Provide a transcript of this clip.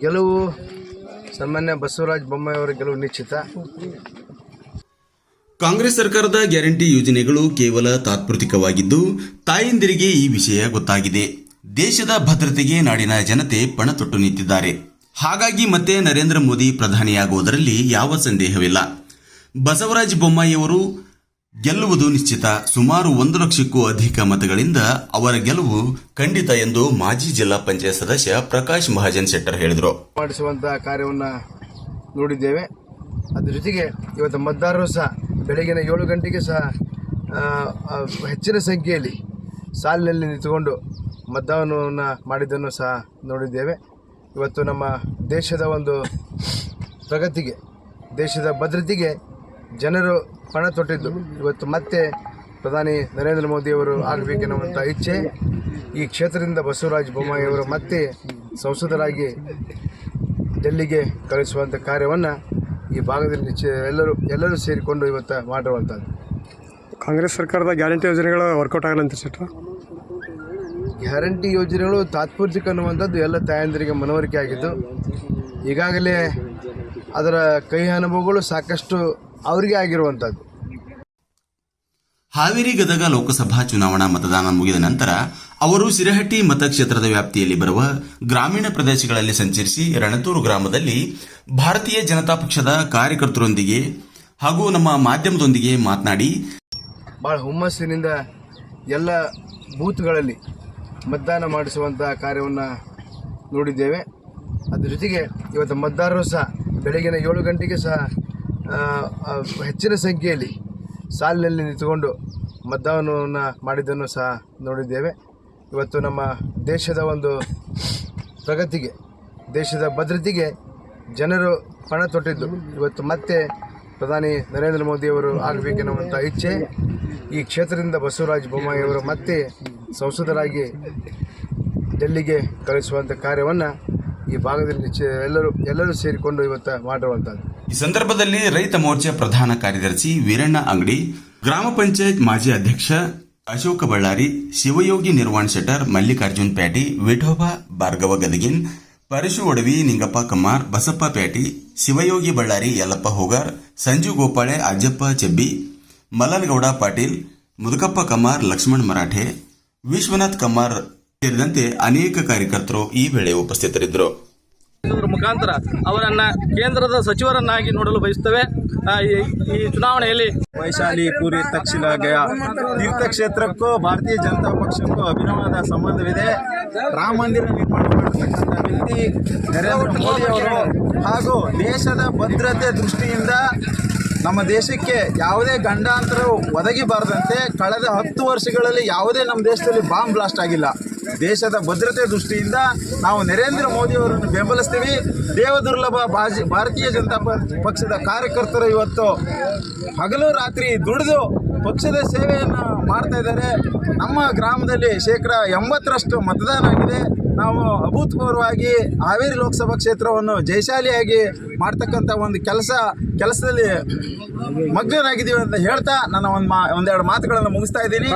ಗೆಲುವು ಸಾಮಾನ್ಯ ಬಸವರಾಜ ಬೊಮ್ಮಾಯಿ ಅವರ ಗೆಲುವು ನಿಶ್ಚಿತ. ಕಾಂಗ್ರೆಸ್ ಸರ್ಕಾರದ ಗ್ಯಾರಂಟಿ ಯೋಜನೆಗಳು ಕೇವಲ ತಾತ್ಪೃತಿಕವಾಗಿದ್ದು ತಾಯಂದಿರಿಗೆ ಈ ವಿಷಯ ಗೊತ್ತಾಗಿದೆ. ದೇಶದ ಭದ್ರತೆಗೆ ನಾಡಿನ ಜನತೆ ಪಣ ತೊಟ್ಟು ನಿಂತಿದ್ದಾರೆ. ಹಾಗಾಗಿ ಮತ್ತೆ ನರೇಂದ್ರ ಮೋದಿ ಪ್ರಧಾನಿಯಾಗುವುದರಲ್ಲಿ ಯಾವ ಸಂದೇಹವಿಲ್ಲ. ಬಸವರಾಜ ಬೊಮ್ಮಾಯಿಯವರು ಗೆಲ್ಲುವುದು ನಿಶ್ಚಿತ. ಸುಮಾರು ಒಂದು ಲಕ್ಷಕ್ಕೂ ಅಧಿಕ ಮತಗಳಿಂದ ಅವರ ಗೆಲುವು ಖಂಡಿತ ಎಂದು ಮಾಜಿ ಜಿಲ್ಲಾ ಪಂಚಾಯತ್ ಸದಸ್ಯ ಪ್ರಕಾಶ್ ಮಹಾಜನ್ ಶೆಟ್ಟರ್ ಹೇಳಿದರು. ಮಾಡಿಸುವಂತಹ ಕಾರ್ಯವನ್ನು ನೋಡಿದ್ದೇವೆ. ಅದ್ರ ಜೊತೆಗೆ ಇವತ್ತು ಮತದಾರರು ಸಹ ಬೆಳಗಿನ ಏಳು ಗಂಟೆಗೆ ಸಹ ಹೆಚ್ಚಿನ ಸಂಖ್ಯೆಯಲ್ಲಿ ಸಾಲಿನಲ್ಲಿ ನಿಂತುಕೊಂಡು ಮತದಾನವನ್ನು ಮಾಡಿದ್ದನ್ನು ಸಹ ನೋಡಿದ್ದೇವೆ. ಇವತ್ತು ನಮ್ಮ ದೇಶದ ಒಂದು ಪ್ರಗತಿಗೆ, ದೇಶದ ಭದ್ರತೆಗೆ ಜನರು ಪಣ ತೊಟ್ಟಿದ್ದು. ಇವತ್ತು ಮತ್ತೆ ಪ್ರಧಾನಿ ನರೇಂದ್ರ ಮೋದಿಯವರು ಆಗಬೇಕೆನ್ನುವಂಥ ಇಚ್ಛೆ ಈ ಕ್ಷೇತ್ರದಿಂದ ಬಸವರಾಜ ಬೊಮ್ಮಾಯಿಯವರು ಮತ್ತೆ ಸಂಸದರಾಗಿ ಡೆಲ್ಲಿಗೆ ಕಳಿಸುವಂಥ ಕಾರ್ಯವನ್ನು ಈ ಭಾಗದಲ್ಲಿ ಎಲ್ಲರೂ ಎಲ್ಲರೂ ಸೇರಿಕೊಂಡು ಇವತ್ತು ಮಾಡಿರುವಂಥದ್ದು ಕಾಂಗ್ರೆಸ್ ಸರ್ಕಾರದ ಗ್ಯಾರಂಟಿ ಯೋಜನೆಗಳು ವರ್ಕೌಟ್ ಆಗಲ್ಲ ಅಂತ ಸೆಟ್ರ ಗ್ಯಾರಂಟಿ ಯೋಜನೆಗಳು ತಾತ್ಪೂರ್ತಿಕ ಅನ್ನುವಂಥದ್ದು ಎಲ್ಲ ತಾಯಂದಿರಿಗೆ ಮನವರಿಕೆ ಆಗಿದ್ದು ಈಗಾಗಲೇ ಅದರ ಕೈ ಅನುಭವಗಳು ಸಾಕಷ್ಟು ಅವರಿಗೆ ಆಗಿರುವಂಥದ್ದು ಹಾವೇರಿ ಗದಗ ಲೋಕಸಭಾ ಚುನಾವಣಾ ಮತದಾನ ಮುಗಿದ ನಂತರ ಅವರು ಸಿರಹಟ್ಟಿ ಮತಕ್ಷೇತ್ರದ ವ್ಯಾಪ್ತಿಯಲ್ಲಿ ಬರುವ ಗ್ರಾಮೀಣ ಪ್ರದೇಶಗಳಲ್ಲಿ ಸಂಚರಿಸಿ ರಣತೂರು ಗ್ರಾಮದಲ್ಲಿ ಭಾರತೀಯ ಜನತಾ ಪಕ್ಷದ ಕಾರ್ಯಕರ್ತರೊಂದಿಗೆ ಹಾಗೂ ನಮ್ಮ ಮಾಧ್ಯಮದೊಂದಿಗೆ ಮಾತನಾಡಿ ಬಹಳ ಹುಮ್ಮಸ್ಸಿನಿಂದ ಎಲ್ಲ ಬೂತ್ಗಳಲ್ಲಿ ಮತದಾನ ಮಾಡಿಸುವಂಥ ಕಾರ್ಯವನ್ನು ನೋಡಿದ್ದೇವೆ. ಅದ್ರ ಜೊತೆಗೆ ಇವತ್ತು ಮತದಾರರು ಸಹ ಬೆಳಗಿನ ಏಳು ಗಂಟೆಗೆ ಸಹ ಹೆಚ್ಚಿನ ಸಂಖ್ಯೆಯಲ್ಲಿ ಸಾಲಿನಲ್ಲಿ ನಿಂತುಕೊಂಡು ಮತದಾನವನ್ನು ಮಾಡಿದ್ದನ್ನು ಸಹ ನೋಡಿದ್ದೇವೆ. ಇವತ್ತು ನಮ್ಮ ದೇಶದ ಒಂದು ಪ್ರಗತಿಗೆ, ದೇಶದ ಭದ್ರತೆಗೆ ಜನರು ಪಣ ತೊಟ್ಟಿದ್ದು. ಇವತ್ತು ಮತ್ತೆ ಪ್ರಧಾನಿ ನರೇಂದ್ರ ಮೋದಿಯವರು ಆಗಬೇಕೆನ್ನುವಂಥ ಇಚ್ಛೆ. ಈ ಕ್ಷೇತ್ರದಿಂದ ಬಸವರಾಜ ಬೊಮ್ಮಾಯಿಯವರು ಮತ್ತೆ ಸಂಸದರಾಗಿ ಡೆಲ್ಲಿಗೆ ಕಳಿಸುವಂಥ ಕಾರ್ಯವನ್ನು ಈ ಭಾಗದಲ್ಲಿ ಎಲ್ಲರೂ ಎಲ್ಲರೂ ಸೇರಿಕೊಂಡು ಇವತ್ತು ಮಾಡಿರುವಂಥದ್ದು ಈ ಸಂದರ್ಭದಲ್ಲಿ ರೈತ ಮೋರ್ಚಾ ಪ್ರಧಾನ ಕಾರ್ಯದರ್ಶಿ ವೀರಣ್ಣ ಅಂಗಡಿ, ಗ್ರಾಮ ಪಂಚಾಯತ್ ಮಾಜಿ ಅಧ್ಯಕ್ಷ ಅಶೋಕ ಬಳ್ಳಾರಿ, ಶಿವಯೋಗಿ ನಿರ್ವಾಣ್ ಶೆಟ್ಟರ್ ಮಲ್ಲಿಕಾರ್ಜುನ್ ಪ್ಯಾಟಿ, ವಿಠೋಬಾ ಭಾರ್ಗವ ಗದಗಿನ್, ಪರಶು ಒಡವಿ, ನಿಂಗಪ್ಪ ಕಮ್ಮಾರ್, ಬಸಪ್ಪ ಪ್ಯಾಟಿ, ಶಿವಯೋಗಿ ಬಳ್ಳಾರಿ, ಯಲ್ಲಪ್ಪ ಹೋಗಾರ್, ಸಂಜು ಗೋಪಾಳೆ, ಅಜ್ಜಪ್ಪ ಚೆಬ್ಬಿ, ಮಲ್ಲನಗೌಡ ಪಾಟೀಲ್, ಮುದುಕಪ್ಪ ಕಮ್ಮಾರ್, ಲಕ್ಷ್ಮಣ್ ಮರಾಠೆ, ವಿಶ್ವನಾಥ್ ಕಮ್ಮಾರ್ ಸೇರಿದಂತೆ ಅನೇಕ ಕಾರ್ಯಕರ್ತರು ಈ ವೇಳೆ ಉಪಸ್ಥಿತರಿದ್ದರು. ಮುಖಾಂತರ ಅವರನ್ನ ಕೇಂದ್ರದ ಸಚಿವರನ್ನಾಗಿ ನೋಡಲು ಬಯಸ್ತವೆ. ಈ- ಚುನಾವಣೆಯಲ್ಲಿ ವೈಶಾಲಿ, ಪುರಿ, ತಕ್ಷಿಲ, ಗಯ. ತೀರ್ಥಕ್ಷೇತ್ರಕ್ಕೂ ಭಾರತೀಯ ಜನತಾ ಪಕ್ಷಕ್ಕೂ ಅಭಿನವಾದ ಸಂಬಂಧವಿದೆ. ರಾಮ ಮಂದಿರ ನಿರ್ಮಾಣ ಮಾಡತಕ್ಕಂಥ ವ್ಯಕ್ತಿ ನರೇಂದ್ರ ಮೋದಿ ಅವರು ಹಾಗೂ ದೇಶದ ಭದ್ರತೆ ದೃಷ್ಟಿಯಿಂದ ನಮ್ಮ ದೇಶಕ್ಕೆ ಯಾವುದೇ ಗಂಡಾಂತರ ಒದಗಿಬಾರದಂತೆ ಕಳೆದ ಹತ್ತು ವರ್ಷಗಳಲ್ಲಿ ಯಾವುದೇ ನಮ್ಮ ದೇಶದಲ್ಲಿ ಬಾಂಬ್ ಬ್ಲಾಸ್ಟ್ ಆಗಿಲ್ಲ. ದೇಶದ ಭದ್ರತೆ ದೃಷ್ಟಿಯಿಂದ ನಾವು ನರೇಂದ್ರ ಮೋದಿ ಅವರನ್ನು ಬೆಂಬಲಿಸ್ತೀವಿ. ದೇವದುರ್ಲಭ ಬಾಜಿ ಭಾರತೀಯ ಜನತಾ ಪಕ್ಷದ ಕಾರ್ಯಕರ್ತರು ಇವತ್ತು ಹಗಲು ರಾತ್ರಿ ದುಡಿದು ಪಕ್ಷದ ಸೇವೆಯನ್ನು ಮಾಡ್ತಾ ಇದ್ದಾರೆ. ನಮ್ಮ ಗ್ರಾಮದಲ್ಲಿ ಶೇಕಡ ಎಂಬತ್ತರಷ್ಟು ಮತದಾನ ಆಗಿದೆ. ನಾವು ಅಭೂತಪೂರ್ವವಾಗಿ ಹಾವೇರಿ ಲೋಕಸಭಾ ಕ್ಷೇತ್ರವನ್ನು ಜಯಶಾಲಿಯಾಗಿ ಮಾಡ್ತಕ್ಕಂಥ ಒಂದು ಕೆಲಸ ಕೆಲಸದಲ್ಲಿ ಮಗ್ನರಾಗಿದ್ದೀವಿ ಅಂತ ಹೇಳ್ತಾ ನನ್ನ ಒಂದು ಮಾ ಒಂದೆರಡು ಮಾತುಗಳನ್ನು ಮುಗಿಸ್ತಾ ಇದ್ದೀನಿ.